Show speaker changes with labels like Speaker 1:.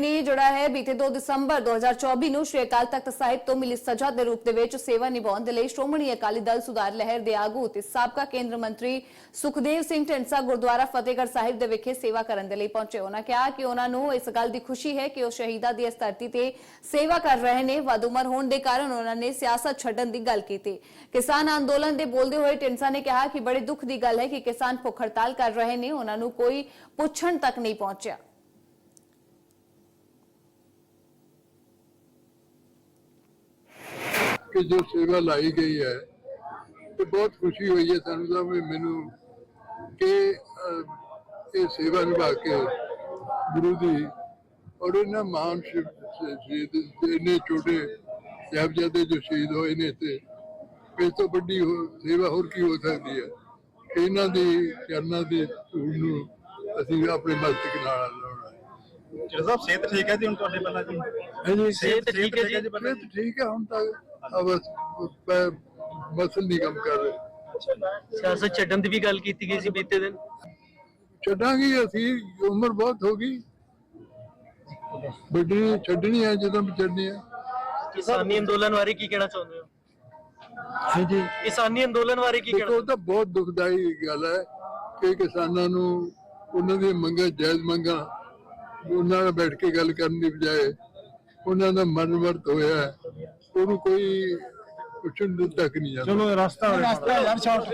Speaker 1: ਨੇ ਜਿਹੜਾ ਹੈ। ਬੀਤੇ 2 ਦਸੰਬਰ 2024 ਨੂੰ ਸ਼੍ਰੀ ਅਕਾਲ ਤਖਤ ਸਾਹਿਬ ਤੋਂ ਮਿਲੀ ਸਜ਼ਾ ਦੇ ਰੂਪ ਦੇ ਵਿੱਚ ਸੇਵਾ ਨਿਭਾਉਣ ਦੇ ਲਈ ਸ਼੍ਰੋਮਣੀ ਅਕਾਲੀ ਦਲ ਸੁਧਾਰ ਲਹਿਰ ਦੇ ਆਗੂ ਤੇ ਸਾਬਕਾ ਕੇਂਦਰ ਮੰਤਰੀ ਸੁਖਦੇਵ ਸਿੰਘ ਢਿੰਡਸਾ ਗੁਰਦੁਆਰਾ ਫਤਿਹਗੜ੍ਹ ਸਾਹਿਬ ਦੇ ਵਿਖੇ ਸੇਵਾ ਕਰਨ ਦੇ ਲਈ ਪਹੁੰਚੇ। ਉਹਨਾਂ ਕਿਹਾ ਕਿ ਉਹਨਾਂ ਨੂੰ ਇਸ ਗੱਲ ਦੀ ਖੁਸ਼ੀ ਹੈ ਕਿ ਉਹ ਸ਼ਹੀਦਾਂ ਦੀ ਇਸ ਧਰਤੀ ਤੇ ਸੇਵਾ ਕਰ ਰਹੇ ਨੇ। ਵੱਧ ਉਮਰ ਹੋਣ ਦੇ ਕਾਰਨ ਉਹਨਾਂ ਨੇ ਸਿਆਸਤ ਛੱਡਣ ਦੀ ਗੱਲ ਕੀਤੀ। ਕਿਸਾਨ ਅੰਦੋਲਨ ਦੇ ਬੋਲਦੇ ਹੋਏ ਢਿੰਡਸਾ ਨੇ ਕਿਹਾ ਕਿ ਬੜੇ ਦੁੱਖ ਦੀ ਗੱਲ ਹੈ ਕਿ ਕਿਸਾਨ ਭੁੱਖ ਹੜਤਾਲ ਕਰ ਰਹੇ ਨੇ। ਉਹਨਾਂ ਨੂੰ ਕੋਈ ਪੁੱਛਣ ਤੱਕ ਨਹੀਂ ਪਹੁੰਚਿਆ।
Speaker 2: ਕਿ ਜੋ ਸੇਵਾ ਲਾਈ ਗਈ ਹੈ ਤੇ ਬਹੁਤ ਖੁਸ਼ੀ ਹੋਈ ਹੈ ਸਾਨੂੰ ਤਾਂ ਵੀ ਮੈਨੂੰ ਕਿ ਇਹ ਸੇਵਾ ਨਿਭਾ ਕੇ ਗੁਰੂ ਦੀ ਔਰ ਇਹਨਾਂ ਮਹਾਨ ਸ਼ਹੀਦ ਇੰਨੇ ਛੋਟੇ ਸਾਹਿਬਜ਼ਾਦੇ ਜੋ ਸ਼ਹੀਦ ਹੋਏ ਨੇ ਤੇ ਇਸ ਤੋਂ ਵੱਡੀ ਸੇਵਾ ਹੋਰ ਕੀ ਹੋ ਸਕਦੀ ਹੈ? ਕਿ ਇਹਨਾਂ ਦੀ ਚਰਨਾਂ ਦੀ ਧੂੜ ਨੂੰ ਅਸੀਂ ਆਪਣੇ ਮਸਤਕ ਨਾਲ ਲਾਉਣਾ ਹੈ।
Speaker 3: ਜਿਹੜਾ ਸਾਹਿਬ ਸਿਹਤ ਠੀਕ ਹੈ ਜੀ ਹੁਣ ਤੁਹਾਡੇ ਪਹਿਲਾਂ ਜੀ?
Speaker 2: ਹਾਂਜੀ
Speaker 3: ਸਿਹਤ ਠੀਕ ਹੈ ਜੀ। ਪਹਿਲਾਂ
Speaker 2: ਸਿਹਤ ਠੀਕ ਹੈ ਹੁਣ ਤੱਕ ਬਸ ਪ- ਮਸਲ ਨਹੀਂ ਕੰਮ ਕਰ ਰਹੇ।
Speaker 4: ਸਿਆਸਤ ਛੱਡਣ ਦੀ ਵੀ ਗੱਲ ਕੀਤੀ ਗਈ ਸੀ ਬੀਤੇ ਦਿਨ?
Speaker 2: ਛੱਡਾਂਗੇ ਅਸੀਂ ਉਮਰ ਬਹੁਤ ਹੋ ਗਈ। ਵੱਡੀ ਛੱਡਣੀ ਹੈ ਜਦੋਂ ਵੀ ਛੱਡਣੀ ਹੈ
Speaker 4: ਕਿਸਾਨੀ ਅੰਦੋਲਨ ਬਾਰੇ ਕੀ ਕਹਿਣਾ ਚਾਹੁੰਦੇ ਹੋ?
Speaker 2: ਹਾਂਜੀ।
Speaker 4: ਕਿਸਾਨੀ ਅੰਦੋਲਨ ਬਾਰੇ ਕੀ
Speaker 2: ਦੇਖੋ
Speaker 4: ਕਹਿਣਾ
Speaker 2: ਉਹ ਤਾਂ ਬਹੁਤ ਦੁਖਦਾਈ ਗੱਲ ਹੈ ਕਿ ਕਿਸਾਨਾਂ ਨੂੰ ਉਹਨਾਂ ਦੀ ਮੰਗਾਂ ਜਾਇਜ਼ ਮੰਗਾਂ ਉਹਨਾਂ ਨਾਲ ਬੈਠ ਕੇ ਗੱਲ ਕਰਨ ਦੀ ਬਜਾਏ ਉਹਨਾਂ ਦਾ ਮਨ ਵਰਤ ਹੋਇਆ ਹੈ। ਉਹਨੂੰ ਕੋਈ ਪੁੱਛਣ ਤੱਕ ਨਹੀਂ ਜਾਂਦਾ।
Speaker 3: ਰਸਤਾ ਰਸਤਾ ਯਾਰ ਸ਼ਾਰਟ